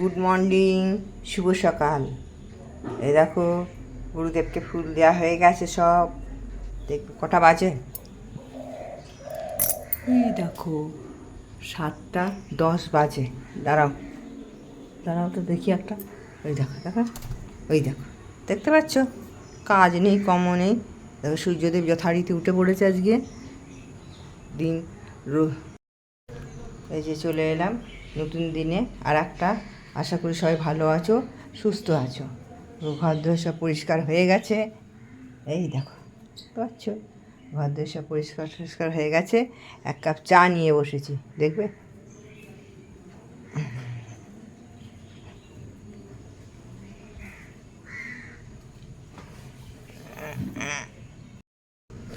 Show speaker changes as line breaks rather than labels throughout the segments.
Good morning শুভ সকাল। এই দেখো, গুরুদেবকে ফুল দেওয়া হয়ে গেছে সব। দেখবে কটা বাজে? এই দেখো, সাতটা দশ বাজে। দাঁড়াও। দাঁড়াও তো দেখি একটা। ওই দেখো দেখো। ওই দেখো। দেখতে পাচ্ছ? কাজ নেই কমও নেই। দেখো, সূর্যদেব যথারীতি উঠে পড়েছে আজকে। দিন রো- এই যে চলে এলাম নতুন দিনে আর একটা আশা করি সবাই ভালো আছো, সুস্থ আছো। তো ঘর দোর সব পরিষ্কার হয়ে গেছে। এই দেখো পাচ্ছ? ঘর দোর সব পরিষ্কার পরিষ্কার হয়ে গেছে। এক কাপ চা নিয়ে বসেছি, দেখবে?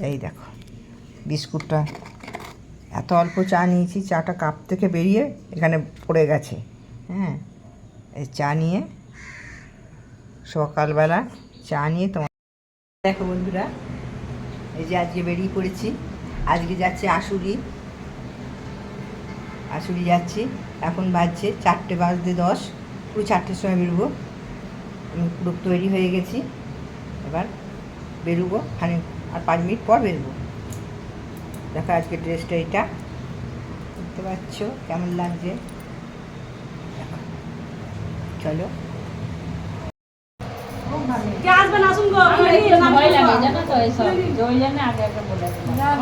এই দেখো, বিস্কুটটা। এত অল্প চা নিয়েছি, চাটা কাপ থেকে বেরিয়ে এখানে পড়ে গেছে। হ্যাঁ চা নিয়ে, সকালবেলা চা নিয়ে তোমার দেখো বন্ধুরা, এই যে আজকে বেরিয়ে পড়েছি, আজকে যাচ্ছে আশুরি আশুরি যাচ্ছি, এখন বাজছে চারটে বাজতে দশ, পুরো চারটের সময় বেরোবো, আমি পুরো তৈরি হয়ে গেছি, এবার বেরোবো, খানিক আর পাঁচ মিনিট পর বেরোবো দেখো আজকে ড্রেসটা এটা, দেখতে পাচ্ছ, কেমন লাগছে।
ভয় লাগে জানো তো এইসব যে ওই আগে আগে বলে দিলাম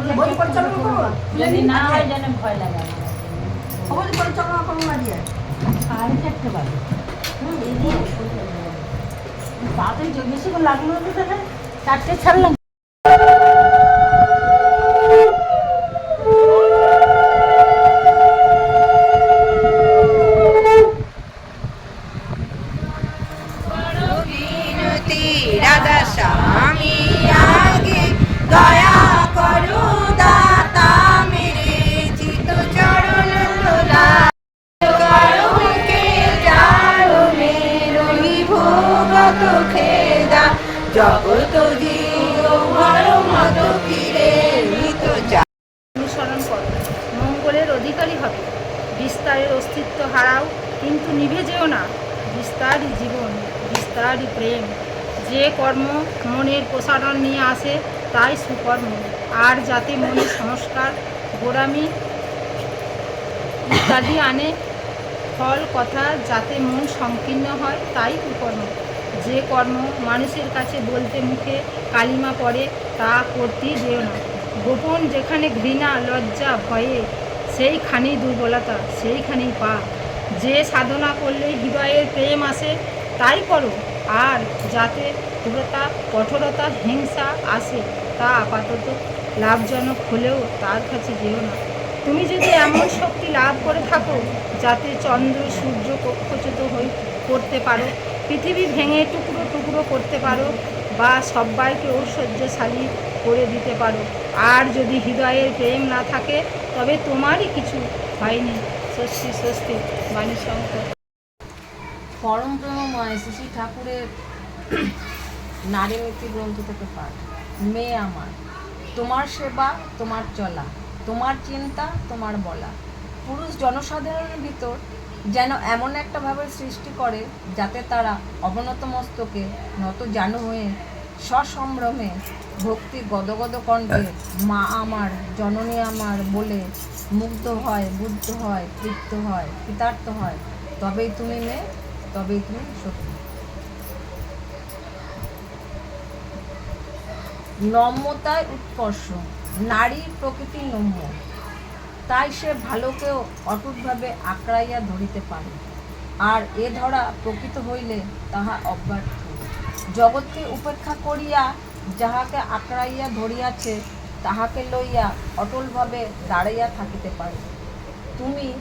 যদি না হয় যেন ভয় লাগে আমার। সাড়ে চারটে বাজে তাড়াতাড়ি যে বেশি লাগল তো তাহলে চারটে ছাড়লাম।
সংস্কার গোড়ামি ইত্যাদি আনে। ফল কথা যাতে মন সংকীর্ণ হয়, তাই কুকর্ম। যে কর্ম মানুষের কাছে বলতে মুখে কালিমা পড়ে, তা করতেই যেও না। গোপন যেখানে ঘৃণা, লজ্জা, ভয়ে, সেইখানেই দুর্বলতা, সেইখানেই পা যে সাধনা করলে হৃদয়ের প্রেম আসে, তাই করো। আর যাতে দৃঢ়তা কঠোরতা, হিংসা আসে, তা আপাতত লাভজনক হলেও তার কাছে যেও না। তুমি যদি এমন শক্তি লাভ করে থাকো, যাতে চন্দ্র, সূর্য কক্ষচ্যুত হয়ে করতে পারো, পৃথিবী ভেঙে টুকরো টুকরো করতে পারো বা সবাইকে ঐশ্বর্যশালী করে দিতে পারো। আর যদি হৃদয়ের প্রেম না থাকে, তবে তোমারই কিছু হয়নি। স্বস্তি স্বস্তি বাণী শঙ্কর
পরম প্রেমময় শ্রী ঠাকুরের নারী নীতি গ্রন্থ থেকে পাঠ। মেয়ে আমার। তোমার সেবা, তোমার চলা, তোমার চিন্তা, তোমার বলা। পুরুষ জনসাধারণের ভিতর যেন এমন একটা ভাবের সৃষ্টি করে যাতে তারা অবনত মস্তকে নত জানু হয়ে সসম্ভ্রমে ভক্তি গদগদ কণ্ঠে মা আমার, জননী আমার বলে মুগ্ধ হয়, বুদ্ধ হয়, তৃপ্ত হয়, কৃতার্থ হয়। তবেই তুমি মেয়ে, তবেই তুমি সত্যি নম্যতায় উৎকর্ষ, নারীর প্রকৃতি নম্য তাই সে ভালোকেও অটুটভাবে আঁকড়াইয়া ধরিতে পারে। আর এ ধরা প্রকৃত হইলে তাহা অব্যর্থ। জগৎকে উপেক্ষা করিয়া যাহাকে আঁকড়াইয়া ধরিয়াছে, তাহাকে লইয়া অটলভাবে দাঁড়াইয়া থাকিতে পারে। তুমি,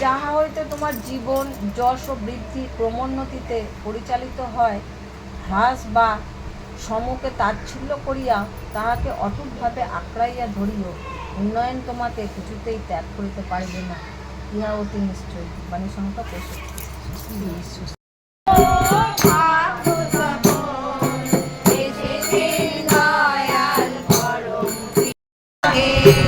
যাহা হইতে তোমার জীবন, যশ ও বৃদ্ধি ক্রমোন্নতিতে পরিচালিত হয়, হ্রাস বা সমকে তাচ্ছিল্য করিয়া তাহাকে অটুটভাবে আঁকড়াইয়া ধরিও উন্নয়ন তোমাকে কিছুতেই ত্যাগ করিতে পারিবে না ইহা অতি নিশ্চয় বাণী সংখ্যা পঁয়ষট্টি
মা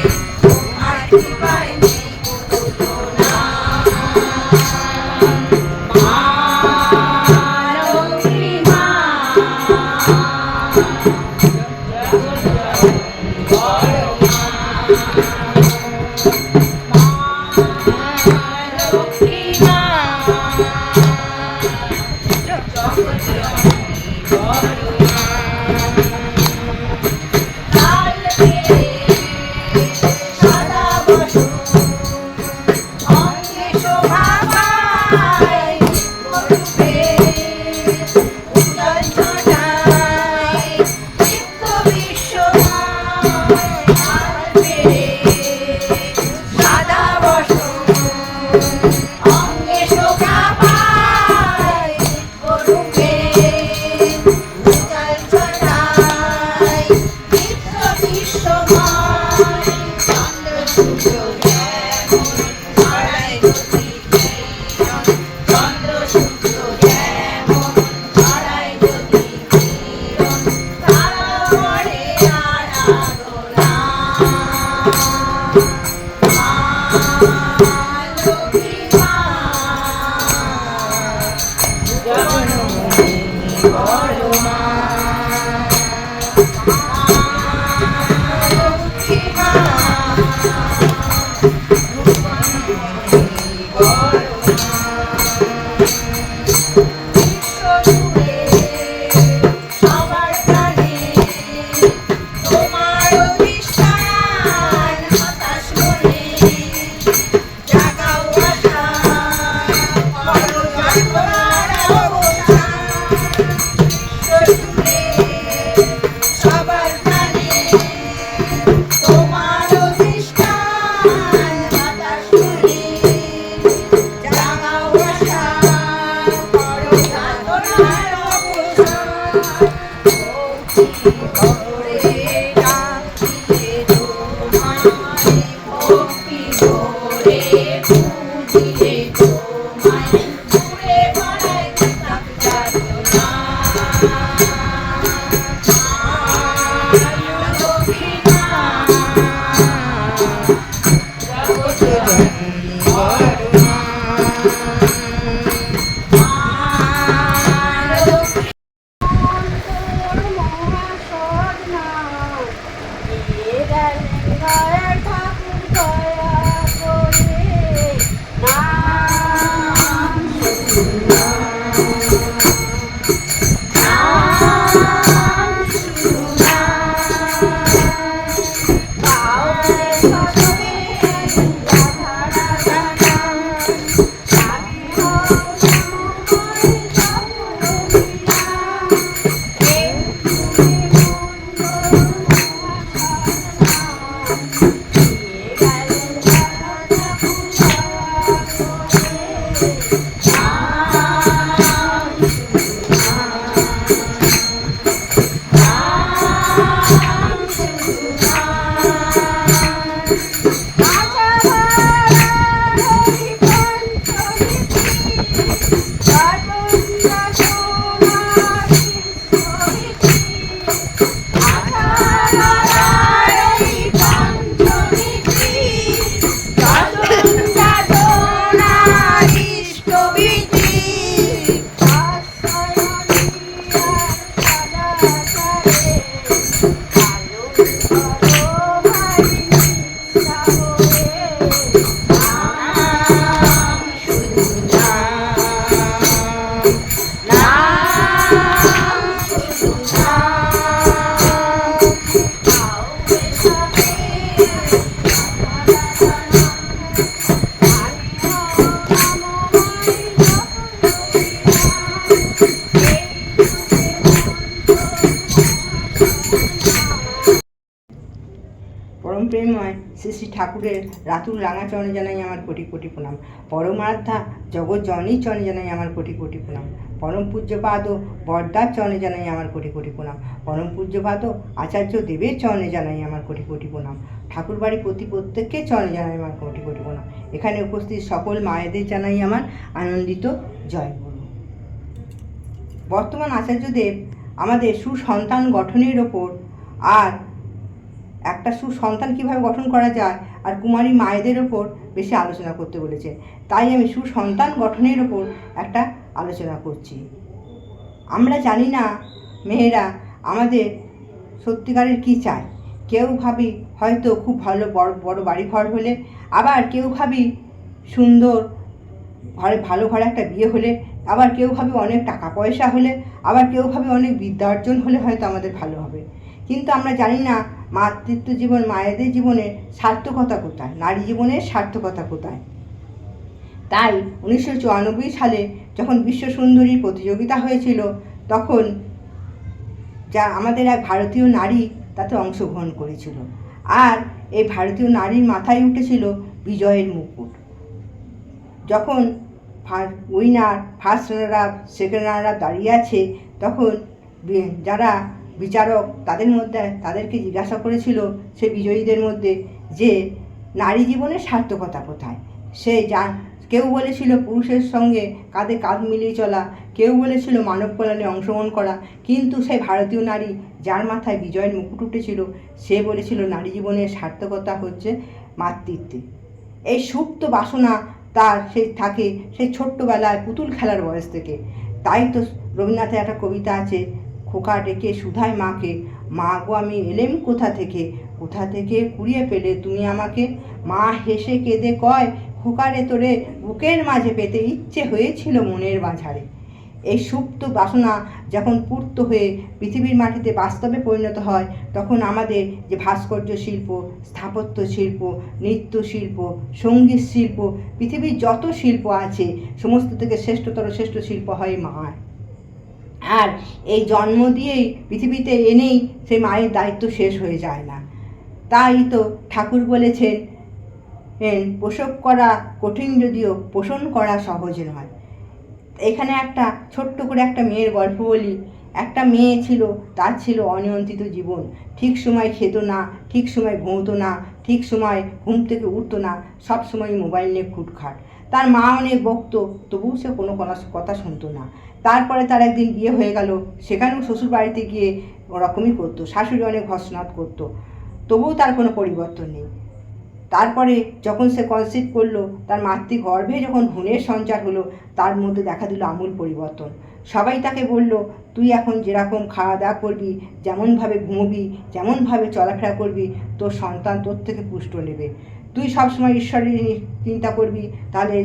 প্রেমময় শ্রী শ্রী ঠাকুরের রাতুল রাঙা চরণে জানাই আমার কোটি কোটি প্রণাম। পরমারাধ্যা জগৎ জননীর চরণে জানাই আমার কোটি কোটি প্রণাম। পরম পূজ্যপাদ বরদার চরণে জানাই আমার কোটি কোটি প্রণাম। পরম পূজ্যপাদ আচার্য দেবের চরণে জানাই আমার কোটি কোটি প্রণাম। ঠাকুর বাড়ি প্রতি প্রত্যেককে চরণে জানাই আমার কোটি কোটি প্রণাম। এখানে উপস্থিত সকল মায়েদের জানাই আমার আনন্দিত জয়। বর্তমান আচার্যদেব আমাদের সুসন্তান গঠনের ওপর আর একটা সুসন্তান কীভাবে গঠন করা যায় আর কুমারী মায়েদের ওপর বেশি আলোচনা করতে বলেছে। তাই আমি সুসন্তান গঠনের ওপর একটা আলোচনা করছি। আমরা জানি না, মেয়েরা আমাদের সত্যিকারের কী চায়। কেউ ভাবি হয়তো খুব ভালো বড় বড় বাড়ি ঘর হলে, আবার কেউ ভাবি সুন্দর ঘরে, ভালো ঘরে একটা বিয়ে হলে, আবার কেউ ভাবে অনেক টাকা পয়সা হলে, আবার কেউ ভাবে অনেক বিদ্যার্জন হলে হয়তো আমাদের ভালো হবে। কিন্তু আমরা জানি না মাতৃত্ব জীবন, মায়েদের জীবনের সার্থকতা কোথায়? নারী জীবনের সার্থকতা কোথায়? তাই উনিশশো চুরানব্বই সালে যখন বিশ্ব সুন্দরী প্রতিযোগিতা হয়েছিল, তখন যা আমাদের এক ভারতীয় নারী তাতে অংশগ্রহণ করেছিল। আর এই ভারতীয় নারীর মাথায় উঠেছিল বিজয়ের মুকুট। যখন winner, first runner up second runner up দাঁড়িয়ে আছে, তখন যারা বিচারক তাদের মধ্যে, তাদেরকে জিজ্ঞাসা করেছিল সে বিজয়ীদের মধ্যে যে নারী জীবনের সার্থকতা কোথায়? সে যা, কেউ বলেছিল পুরুষের সঙ্গে কাঁধে কাঁধ মিলিয়ে চলা, কেউ বলেছিল মানব কল্যাণে অংশগ্রহণ করা, কিন্তু সেই ভারতীয় নারী যার মাথায় বিজয়ের মুকুট উঠেছিল, সে বলেছিল নারী জীবনের সার্থকতা হচ্ছে মাতৃত্বে। এই সুপ্ত বাসনা তার সেই থাকে সেই ছোট্টবেলায় পুতুল খেলার বয়স থেকে। তাই তো রবীন্দ্রনাথের একটা কবিতা আছে খোকা ডেকে সুধায় মাকে, মা গো, আমি এলেম কোথা থেকে? কোথা থেকে কুড়িয়ে পেলে তুমি আমাকে? মা হেসে কেঁদে কয় খোকারে তোরে, বুকের মাঝে পেতে ইচ্ছে হয়েছিল মনের মাঝারে। এই সুপ্ত বাসনা যখন পূর্ত হয়ে পৃথিবীর মাটিতে বাস্তবে পরিণত হয়, তখন আমাদের যে ভাস্কর্য শিল্প, স্থাপত্য শিল্প, নৃত্য শিল্প, সংগীত শিল্প, পৃথিবীর যত শিল্প আছে, সমস্ত থেকে শ্রেষ্ঠতর শ্রেষ্ঠ শিল্প হয় মার। আর এই জন্ম দিয়েই পৃথিবীতে এনেই সেই মায়ের দায়িত্ব শেষ হয়ে যায় না। তাই তো ঠাকুর বলেছেন প্রসব করা কঠিন যদিও পোষণ করা সহজ নয়। এখানে একটা ছোট্ট করে একটা মেয়ের গল্প বলি। একটা মেয়ে ছিল, তার ছিল অনিয়ন্ত্রিত জীবন। ঠিক সময় খেত না, ঠিক সময় ঘুমতো না ঠিক সময় ঘুম থেকে উঠতো না, সব সময় মোবাইল নিয়ে খুটখাট। তার মা অনেক বকতো তবুও সে কোনো কথা- শুনতো না। তারপরে তার একদিন বিয়ে হয়ে গেল, সেখানেও শ্বশুর বাড়িতে গিয়ে ওরকমই করতো, শাশুড়ি অনেক ভর্সনাথ করতো। তবুও তার কোনো পরিবর্তন নেই। তারপরে যখন সে কনসিভ করল, তার মাতৃগর্ভে যখন ভ্রূণের সঞ্চার হলো, তার মধ্যে দেখা দিল আমূল পরিবর্তন। সবাই তাকে বলল, তুই এখন যেরকম খাওয়া দাওয়া করবি, যেমনভাবে ঘুমবি, যেমনভাবে চলাফেরা করবি, তোর সন্তান তোর থেকে পুষ্ট নেবে। তুই সবসময় ঈশ্বরের চিন্তা করবি, তাহলে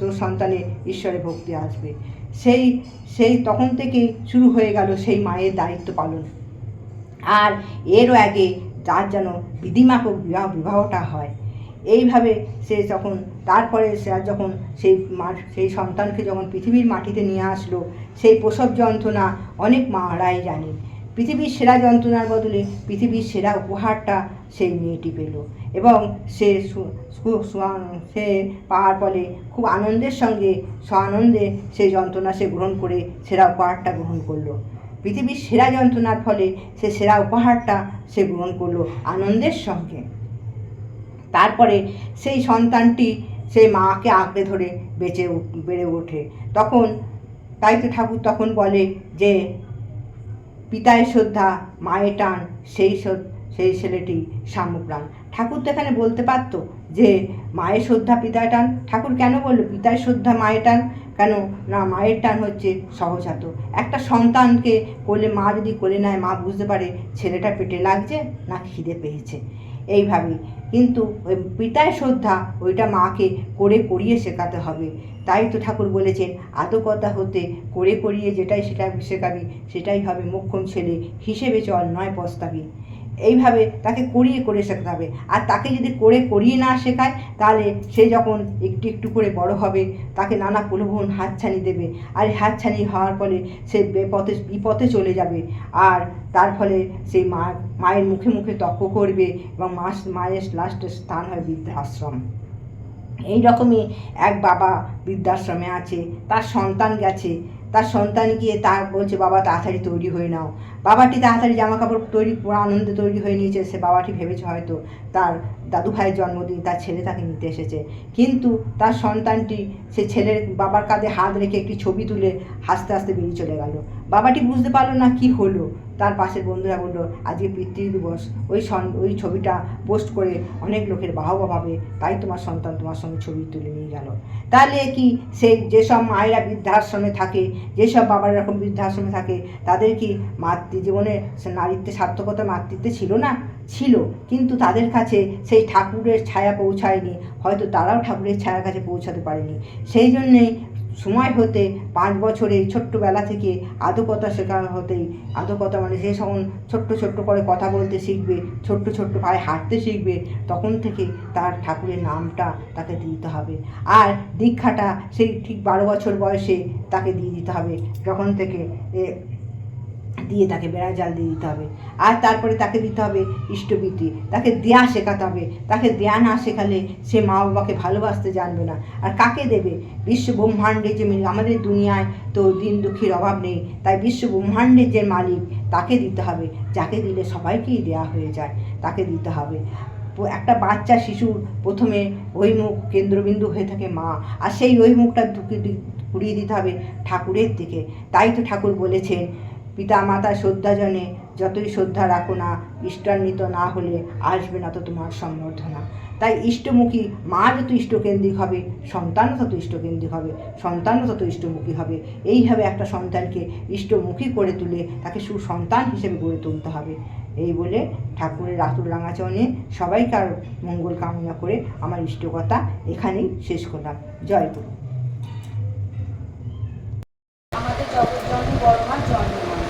তোর সন্তানে ঈশ্বরের ভক্তি আসবে। সেই সেই তখন থেকেই শুরু হয়ে গেল সেই মায়ের দায়িত্ব পালন। আর এরও আগে যার যেন বিধিমাপক বিবাহ, বিবাহটা হয় এইভাবে সে যখন, তারপরে সে যখন সেই সেই সন্তানকে যখন পৃথিবীর মাটিতে নিয়ে আসলো, সেই প্রসব যন্ত্রণা অনেক মারাই জানে। পৃথিবীর সেরা যন্ত্রণার বদলে পৃথিবীর সেরা উপহারটা সেই মেয়েটি পেল। এবং সু- সে পাওয়ার ফলে খুব আনন্দের সঙ্গে, স্বানন্দে সেই যন্ত্রণা সে গ্রহণ করে সেরা উপহারটা গ্রহণ করল। পৃথিবীর সেরা যন্ত্রণার ফলে সে সেরা উপহারটা সে গ্রহণ করল আনন্দের সঙ্গে। তারপরে সেই সন্তানটি সেই মাকে আঁকড়ে ধরে বেঁচে বেড়ে ওঠে। তখন তাই তো ঠাকুর তখন বলে যে পিতায় শ্রদ্ধা, মায়ের টান, সেই সেই ছেলেটি সাম্যপ্রাণ। ঠাকুর তো এখানে বলতে পারতো যে, মায়ের শ্রদ্ধা পিতায় টান? ঠাকুর কেন বলল পিতায় শ্রদ্ধা, মায়ের টান? কেন? না, মায়ের টান হচ্ছে সহজাত। একটা সন্তানকে কোলে, মা যদি কোলে নেয়, মা বুঝতে পারে ছেলেটা পেটে লাগছে না খিদে পেয়েছে। এইভাবে কিন্তু পিতায় শ্রদ্ধা ওইটা মাকে করে করিয়ে শেখাতে হবে। তাই তো ঠাকুর বলেছেন, আদকতা হতে করে করিয়ে যেটাই সেটা শেখাবি, সেটাই হবে মোক্ষম ছেলে হিসেবে চল, নয় পস্তাবি। এইভাবে তাকে করিয়ে করে শেখাতে হবে। আর তাকে যদি করে করিয়ে না শেখায়, তাহলে সে যখন একটু একটু করে বড় হবে, তাকে নানা প্রলোভন হাতছানি দেবে। আর হাতছানি হওয়ার ফলে সে বেপথে, বিপথে চলে যাবে। আর তার ফলে সেই মা, মায়ের মুখে মুখে তর্ক করবে এবং মাস মায়ের লাস্টের স্থান হয় বৃদ্ধাশ্রম। এই রকমই এক বাবা বৃদ্ধাশ্রমে আছে, তার সন্তান গেছে তার সন্তান গিয়ে তার বলছে, বাবা, তাড়াতাড়ি তৈরি হয়ে নাও। বাবাটি তাড়াতাড়ি জামা কাপড় তৈরি আনন্দে তৈরি হয়ে নিয়েছে। সে বাবাটি ভেবেছে হয়তো তার দাদু ভাইয়ের জন্মদিন, তার ছেলে তাকে নিতে এসেছে। কিন্তু তার সন্তানটি, সে ছেলের বাবার কাঁধে হাত রেখে একটি ছবি তুলে হাসতে হাসতে বেরিয়ে চলে গেল। বাবাটি বুঝতে পারল না কি হলো। তার পাশের বন্ধুরা বলল, আজকে পিতৃ দিবস। ওই সন, ওই ছবিটা পোস্ট করে অনেক লোকের বাহবা পাবে তাই তোমার সন্তান তোমার সঙ্গে ছবি তুলে নিয়ে গেল। তাহলে কি সেই যেসব মায়েরা বৃদ্ধাশ্রমে থাকে, যেসব বাবার এরকম বৃদ্ধাশ্রমে থাকে, তাদের কি মাতৃজীবনে সে নারীত্বের সার্থকতা মাতৃত্বে ছিল না? ছিল। কিন্তু তাদের কাছে সেই ঠাকুরের ছায়া পৌঁছায়নি। হয়তো তারাও ঠাকুরের ছায়ার কাছে পৌঁছাতে পারেনি। সেই জন্যেই সময় হতে পাঁচ বছরে ছোট্টবেলা থেকে আদকতা শেখা হতেই কথা মানে সে যখন ছোট্ট ছোট্ট করে কথা বলতে শিখবে, ছোট্ট ছোট্ট পায়ে হাঁটতে শিখবে, তখন থেকে তার ঠাকুরের নামটা তাকে দিতে হবে। আর দীক্ষাটা সেই ঠিক বারো বছর বয়সে তাকে দিয়ে দিতে হবে। যখন থেকে দিয়ে তাকে বেড়া জাল দিয়ে দিতে হবে। আর তারপরে তাকে দিতে হবে ইষ্টবৃত্তি তাকে দেয়া শেখাতে হবে। তাকে দেয়া না শেখালে সে মা বাবাকে ভালোবাসতে জানবে না। আর কাকে দেবে? বিশ্ব ব্রহ্মাণ্ডে যে আমাদের দুনিয়ায় তো দিন দুঃখীর অভাব নেই। তাই বিশ্ব ব্রহ্মাণ্ডের যে মালিক, তাকে দিতে হবে। যাকে দিলে সবাইকেই দেয়া হয়ে যায়, তাকে দিতে হবে। একটা বাচ্চা শিশুর প্রথমে ওই মুখ কেন্দ্রবিন্দু হয়ে থাকে মা। আর সেই ওই মুখটা ঢুকে দি- ঘুরিয়ে দিতে হবে ঠাকুরের দিকে। তাই তো ঠাকুর বলেছেন পিতা মাতা শ্রদ্ধাজনে যতই শ্রদ্ধা রাখো না, ইষ্টান্বিত না হলে আসবে না তো তোমার সম্বর্ধনা। তাই ইষ্টমুখী, মা যত ইষ্টকেন্দ্রিক হবে সন্তানও তত ইষ্টকেন্দ্রিক হবে সন্তানও তত ইষ্টমুখী হবে। এইভাবে একটা সন্তানকে ইষ্টমুখী করে তুলে তাকে সুসন্তান হিসেবে গড়ে তুলতে হবে। এই বলে ঠাকুরের রাতুল রাঙাচরণে সবাইকার মঙ্গল কামনা করে আমার ইষ্টকথা এখানেই শেষ করলাম। জয় গুরু
আমাদের জগৎজননী বড়মার জন্মমাস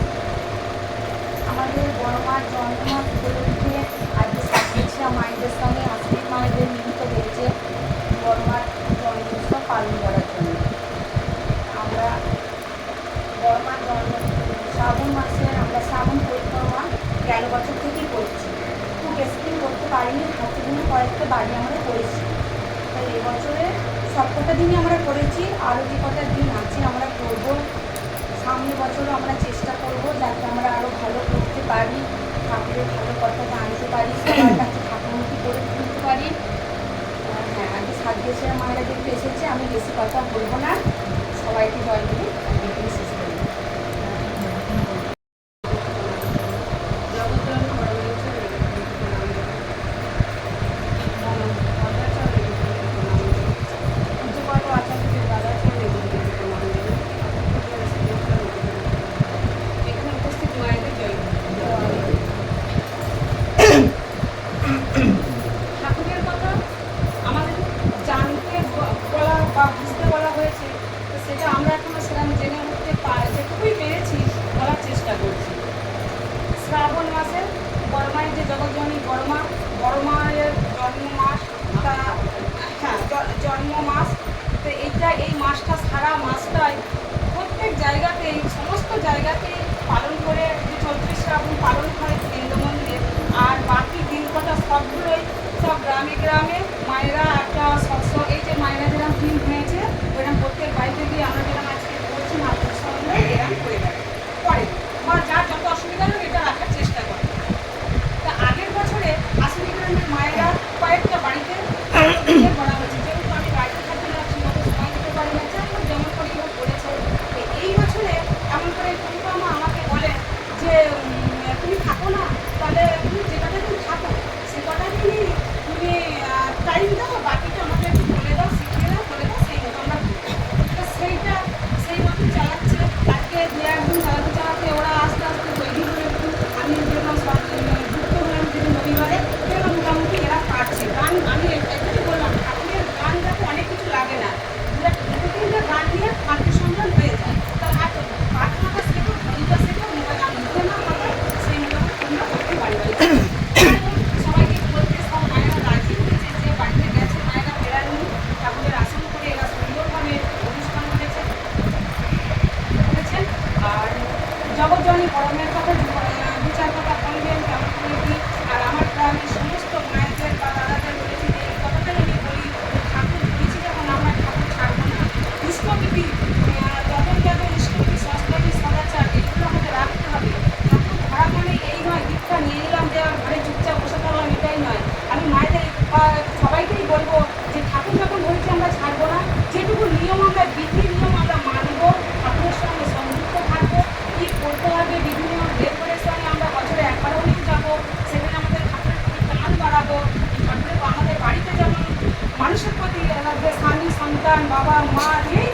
আমাদের বড়মার জন্মমাস উপলক্ষে আজকে সাতক্ষীরা মায়েদের সঙ্গে আশ্বিক মায়েদের মিলিত হয়েছে বড়মার জন্মোৎসব পালন করার জন্য আমরা বড়মার জন্ম শ্রাবণ মাসে আমরা শ্রাবণ পরিক্রমা গেল বছর থেকেই করছি খুব বেশি দিন করতে পারিনি হাতে দিনে কয়েকটা বাড়ি আমরা করেছি তাই এবছরে সবকটা দিনই আমরা করেছি আরও যে কটা দিন আছে আমরা করব সামনে বছরও আমরা চেষ্টা করব যাতে আমরা আরও ভালো করতে পারি ঠাকুরের ভালো কথা জানতে পারি সবার কাছে ঠাকুরমুখী করে তুলতে পারি আর হ্যাঁ আগে সাত এসেছে আমি বেশি কথা বলব না। সবাইকে জয় করে আজকে এখানে শেষ করি পুজোপাঠ আচার্যদের দাদা
এখানে উপস্থিত মায়েদের জয় ঠাকুরের কথা আমাদের জানতে ব- বলা বা বুঝতে বলা হয়েছে তো সেটা আমরা এখনও সেরকম জেনে উঠতে পারি যেটুকুই পেরেছি বলার চেষ্টা করছি শ্রাবণ মাসে বড়মায়ের যে জগৎজননী বড়মা বড়মায়ের জন্ম মাস তা হ্যাঁ জ- জন্ম মাস তো এইটা এই মাসটা সারা মাসটাই প্রত্যেক জায়গাতেই সমস্ত জায়গাতেই পালন করে যে চৌত্রিশ শ্রাবণ পালন হয় কেন্দ্র মন্দিরে আর বাকি দিন কটা সবগুলোই সব গ্রামে গ্রামে মায়েরা একটা স্বচ্ছ এই যে মায়েরা যেরকম ফিল্ম হয়েছে ওইরকম প্রত্যেক বাড়িতে গিয়ে আমরা অ্যাপয়েন্টমেন্ট আমাকে দিই আর আমার গ্রামের সমস্ত মায়েদের বা দাদাদের বলেছি যে আমি বলি, ঠাকুর দিয়েছি যখন আমরা ঠাকুর ছাড়ব না দুষ্প্রকৃতি তখন কেন দুষ্প্রকৃতি সংস্কৃতি, সদাচার, এগুলো আমাদের রাখতে হবে? ঠাকুর ধরা মানে এই নয় দীক্ষা নিয়ে নিলাম যে ঘরে চুপচাপ বসে থাকলাম এটাই নয়। আমি মায়েদের সবাইকেই বলব যে ঠাকুর যখন হয়েছে আমরা ছাড়বো না, যেটুকু নিয়ম আমরা বিধি সন্তান বাবা মা নেই।